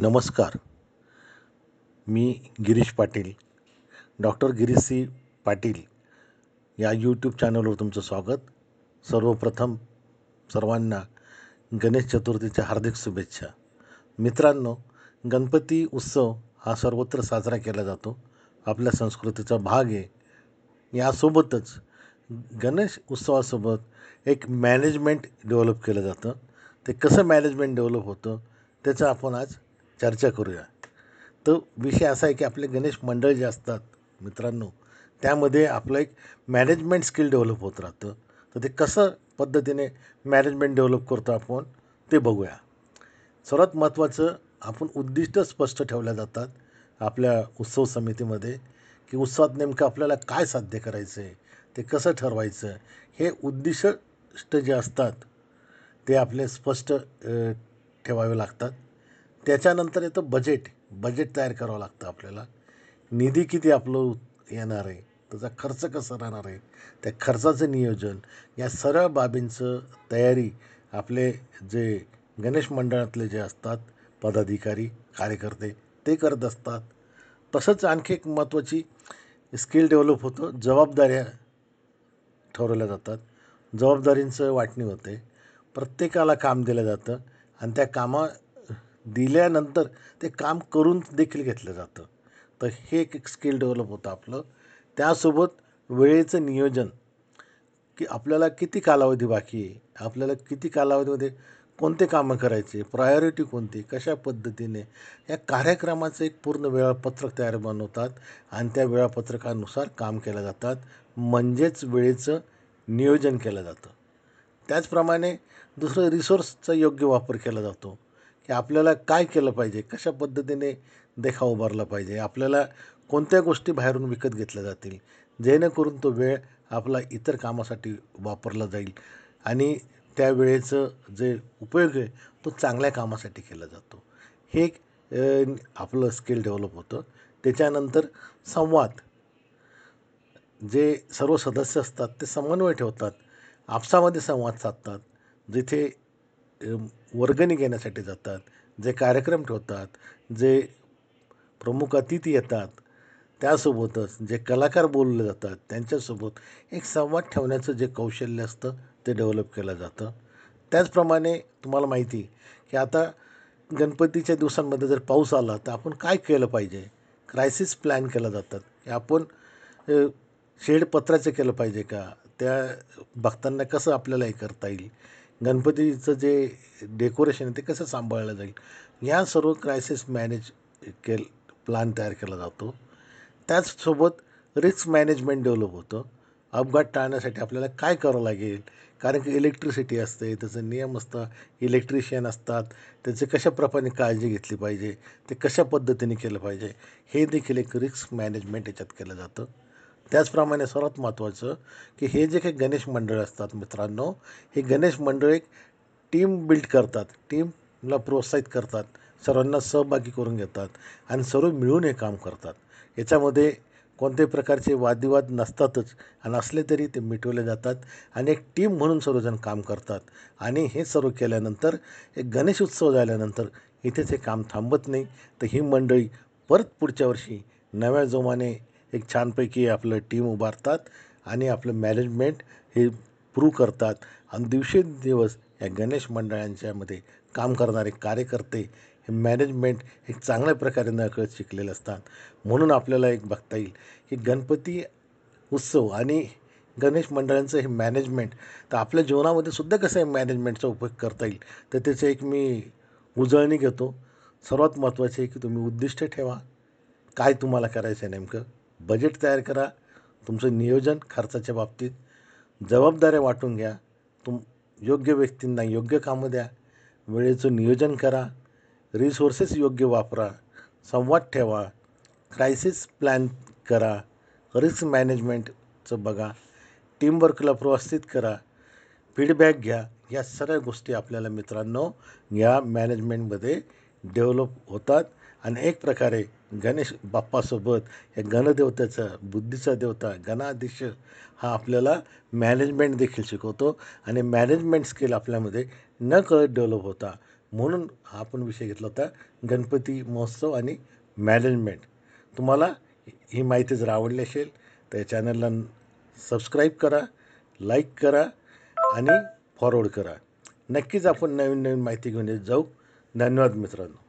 नमस्कार. मी Girish Patil. Doctor Girish C. Patil या यूट्यूब चॅनलवर तुमचं स्वागत. सर्वप्रथम सर्वांना गणेश चतुर्थीच्या हार्दिक शुभेच्छा. मित्रांनो गणपती उत्सव हा सर्वत्र साजरा केला जातो. आपल्या संस्कृतीचा भाग आहे. यासोबतच गणेश उत्सवासोबत एक मॅनेजमेंट डेव्हलप केलं जातं. ते कसं मॅनेजमेंट डेव्हलप होतं त्याचं आपण आज चर्चा करूया. तर विषय असा आहे की आपले गणेश मंडळ जे असतात मित्रांनो त्यामध्ये आपलं एक मॅनेजमेंट स्किल डेव्हलप होत राहतं. तर ते कसं पद्धतीने मॅनेजमेंट डेव्हलप करतो आपण ते बघूया. सर्वात महत्त्वाचं आपण उद्दिष्ट स्पष्ट ठेवल्या जातात आपल्या उत्सव समितीमध्ये की उत्सवात नेमकं आपल्याला काय साध्य करायचं आहे ते कसं ठरवायचं हे उद्दिष्ट जे असतात ते आपले स्पष्ट ठेवावे लागतात. त्याच्यानंतर येतं बजेट बजेट तयार करावं लागतं आपल्याला. निधी किती आपलं येणार आहे? त्याचा खर्च कसा राहणार आहे? त्या खर्चाचं नियोजन या सर्व बाबींचं तयारी आपले जे गणेश मंडळातले जे असतात पदाधिकारी कार्यकर्ते ते करत असतात. तसंच आणखी एक महत्त्वाची स्किल डेव्हलप होतं. जबाबदाऱ्या ठरवल्या जातात. जबाबदारींचं वाटणी होते. प्रत्येकाला काम दिलं जातं. आणि त्या कामा दिल्यानंतर ते काम करून देखील घेतलं जातं. तर हे एक स्किल डेव्हलप होतं आपलं. त्यासोबत वेळेचं नियोजन की आपल्याला किती कालावधी बाकी आहे? आपल्याला किती कालावधीमध्ये कोणते कामं करायचे? प्रायोरिटी कोणती? कशा पद्धतीने? या कार्यक्रमाचं एक पूर्ण वेळापत्रक तयार बनवतात आणि त्या वेळापत्रकानुसार काम केलं जातात. म्हणजेच वेळेचं नियोजन केलं जातं. त्याचप्रमाणे दुसरं रिसोर्सचा योग्य वापर केला जातो. की आपल्याला काय केलं पाहिजे? कशा पद्धतीने देखाव उभारला पाहिजे? आपल्याला कोणत्या गोष्टी बाहेरून विकत घेतल्या जातील? जेणेकरून तो वेळ आपला इतर कामासाठी वापरला जाईल आणि त्या वेळेचं जे उपयोग आहे तो चांगल्या कामासाठी केला जातो. हे एक आपलं स्किल डेव्हलप होतं. त्याच्यानंतर संवाद. जे सर्व सदस्य असतात ते समन्वय ठेवतात. आपसामध्ये संवाद साधतात. जिथे वर्गणी घेण्यासाठी जातात जे कार्यक्रम ठेवतात जे प्रमुख अतिथी येतात त्यासोबतच जे कलाकार बोलले जातात त्यांच्यासोबत एक संवाद ठेवण्याचं जे कौशल्य असतं ते डेव्हलप केलं जातं. त्याचप्रमाणे तुम्हाला माहिती की आता गणपतीच्या दिवसांमध्ये जर पाऊस आला तर आपण काय केलं पाहिजे? क्रायसिस प्लॅन केला जातात की आपण शेड पत्राचं केलं पाहिजे का? त्या भक्तांना कसं आपल्याला हे करता येईल? गणपतीचं जे डेकोरेशन आहे ते कसं सांभाळलं जाईल? या सर्व क्रायसिस मॅनेज केल प्लॅन तयार केला जातो. त्याचसोबत रिस्क मॅनेजमेंट डेव्हलप होतं. अपघात टाळण्यासाठी आपल्याला काय करावं लागेल? कारण की इलेक्ट्रिसिटी असते त्याचं नियम असतं इलेक्ट्रिशियन असतात त्याचे कशाप्रमाणे काळजी घेतली पाहिजे ते कशा पद्धतीने केलं पाहिजे हे देखील एक रिस्क मॅनेजमेंट याच्यात केलं जातं. त्याचप्रमाणे सर्वात महत्त्वाचं की हे जे काही गणेश मंडळ असतात मित्रांनो हे गणेश मंडळ एक टीम बिल्ड करतात टीमला प्रोत्साहित करतात सर्वांना सहभागी करून घेतात आणि सर्व मिळून हे काम करतात. याच्यामध्ये कोणत्याही प्रकारचे वादविवाद नसतातच आणि असले तरी ते मिटवले जातात आणि एक टीम म्हणून सर्वजण काम करतात. आणि हे सर्व केल्यानंतर एक गणेश उत्सव झाल्यानंतर इथेच हे काम थांबत नाही. तर ही मंडळी परत पुढच्या वर्षी नव्या जोमाने एक छानपैकी आपलं टीम उभारतात आणि आपलं मॅनेजमेंट हे प्रूव्ह करतात. आणि दिवसेंदिवस या गणेश मंडळांच्यामध्ये काम करणारे कार्यकर्ते हे मॅनेजमेंट हे चांगल्या प्रकारे नकळत शिकलेले असतात. म्हणून आपल्याला एक बघता येईल की गणपती उत्सव आणि गणेश मंडळांचं हे मॅनेजमेंट तर आपल्या जीवनामध्ये सुद्धा कसं आहे मॅनेजमेंटचा उपयोग करता येईल? तर त्याचं एक मी उजळणी घेतो. सर्वात महत्त्वाचे आहे की तुम्ही उद्दिष्ट ठेवा. काय तुम्हाला करायचं आहे नेमकं? बजेट तयार करा. तुमचं नियोजन खर्चाच्या बाबतीत जबाबदाऱ्या वाटून घ्या. तुम योग्य व्यक्तींना योग्य कामं द्या. वेळेचं नियोजन करा. रिसोर्सेस योग्य वापरा. संवाद ठेवा. क्रायसिस प्लॅन करा. रिस्क मॅनेजमेंटचं बघा. टीमवर्कला प्रोत्साहित करा. फीडबॅक घ्या. या सगळ्या गोष्टी आपल्याला मित्रांनो या मॅनेजमेंटमध्ये डेव्हलप होतात. आणि एक प्रकारे गणेश बाप्पासोबत या गणदेवतेचा बुद्धीचा देवता गणाधीश हा आपल्याला मॅनेजमेंट देखील शिकवतो आणि मॅनेजमेंट स्किल आपल्यामध्ये न कळत डेव्हलप होता. म्हणून हा आपण विषय घेतला होता गणपती महोत्सव आणि मॅनेजमेंट तुम्हाला ही माहिती जर आवडली असेल तर या चॅनलला सबस्क्राईब करा लाईक करा आणि फॉरवर्ड करा. नक्कीच आपण नवीन नवीन माहिती घेऊन येत जाऊ. धन्यवाद मित्रांनो.